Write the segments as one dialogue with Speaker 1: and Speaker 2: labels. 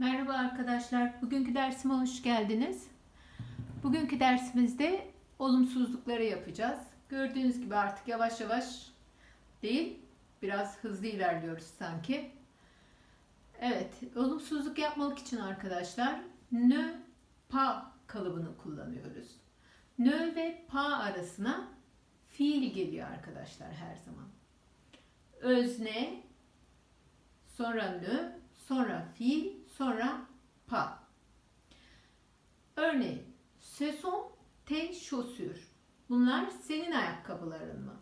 Speaker 1: Merhaba arkadaşlar. Bugünkü dersime hoş geldiniz. Bugünkü dersimizde olumsuzlukları yapacağız. Gördüğünüz gibi artık yavaş yavaş değil, biraz hızlı ilerliyoruz sanki. Evet, olumsuzluk yapmak için arkadaşlar nö pa kalıbını kullanıyoruz. Nö ve pa arasına fiil geliyor arkadaşlar her zaman. Özne, sonra nö, sonra fiil, sonra pa. Örneğin, ce sont tes chaussures. Bunlar senin ayakkabıların mı?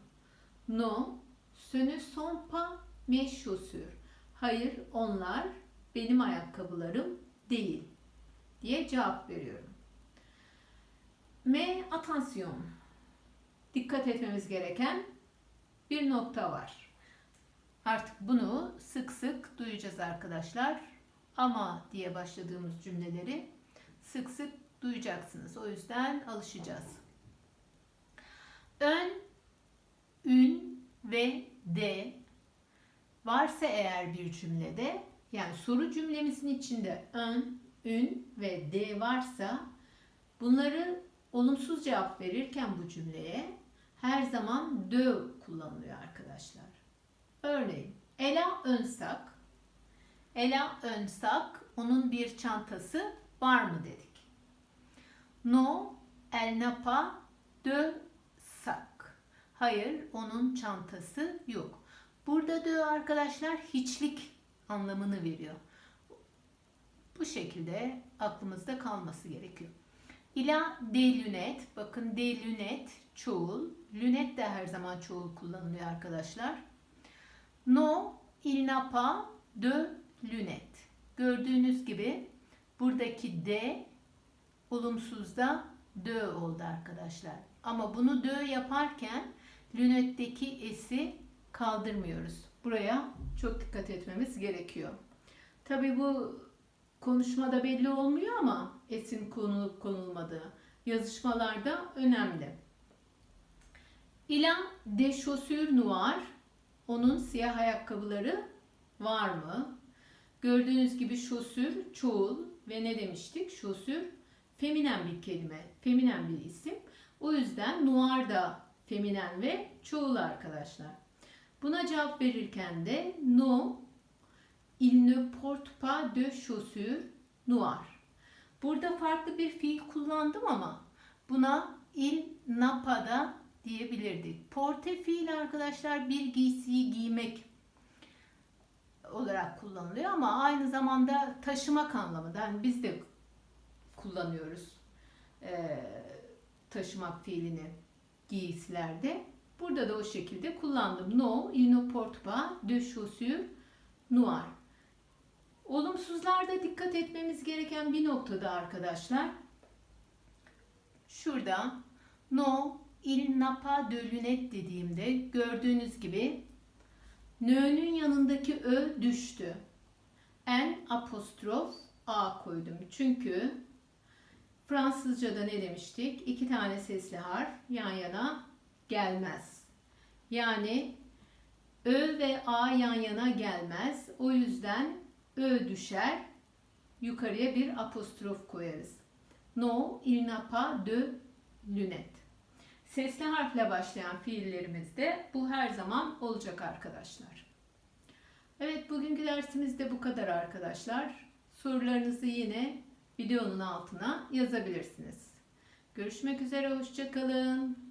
Speaker 1: Non, ce ne sont pas mes chaussures. Hayır, onlar benim ayakkabılarım değil diye cevap veriyorum. Mais attention. Dikkat etmemiz gereken bir nokta var. Artık bunu sık sık duyacağız arkadaşlar. Ama diye başladığımız cümleleri sık sık duyacaksınız. O yüzden alışacağız. Ön, ün ve de varsa eğer bir cümlede yani soru cümlemizin içinde ön, ün ve de varsa bunları olumsuz cevap verirken bu cümleye her zaman de kullanılıyor arkadaşlar. Örneğin Ela Önsak Ela Önsak onun bir çantası var mı dedik. No, elle n'a pas de sac. Hayır, onun çantası yok. Burada de arkadaşlar hiçlik anlamını veriyor. Bu şekilde aklımızda kalması gerekiyor. İla de lunet. Bakın de lunet çoğul. Lunet de her zaman çoğul kullanılıyor arkadaşlar. No, il n'a de lunettes. Gördüğünüz gibi buradaki de olumsuzda de oldu arkadaşlar. Ama bunu de yaparken lünetteki esi kaldırmıyoruz. Buraya çok dikkat etmemiz gerekiyor. Tabi bu konuşmada belli olmuyor ama esin konulup konulmadığı yazışmalarda önemli. İlan de chaussures noires onun siyah ayakkabıları var mı? Gördüğünüz gibi şosür çoğul ve ne demiştik? Şosür feminen bir kelime, feminen bir isim. O yüzden noir da feminen ve çoğul arkadaşlar. Buna cevap verirken de no, il ne porte pas de chaussures noires. Burada farklı bir fiil kullandım ama buna il n'a pas da diyebilirdik. Porte fiil arkadaşlar bir giysiyi giymek olarak kullanılıyor ama aynı zamanda taşımak anlamında. Yani biz de kullanıyoruz e, taşımak fiilini giysilerde. Burada da o şekilde kullandım. No, il ne porte pas de chaussures noires. Olumsuzlarda dikkat etmemiz gereken bir noktada arkadaşlar. Şurada no, il n'a pas de lunettes dediğimde gördüğünüz gibi Nö'nün yanındaki ö düştü. En apostrof a koydum. Çünkü Fransızca'da ne demiştik? İki tane sesli harf yan yana gelmez. Yani ö ve a yan yana gelmez. O yüzden ö düşer. Yukarıya bir apostrof koyarız. No, il n'a pas de lunettes. Sesli harfle başlayan fiillerimizde bu her zaman olacak arkadaşlar. Evet bugünkü dersimiz de bu kadar arkadaşlar. Sorularınızı yine videonun altına yazabilirsiniz. Görüşmek üzere, hoşçakalın.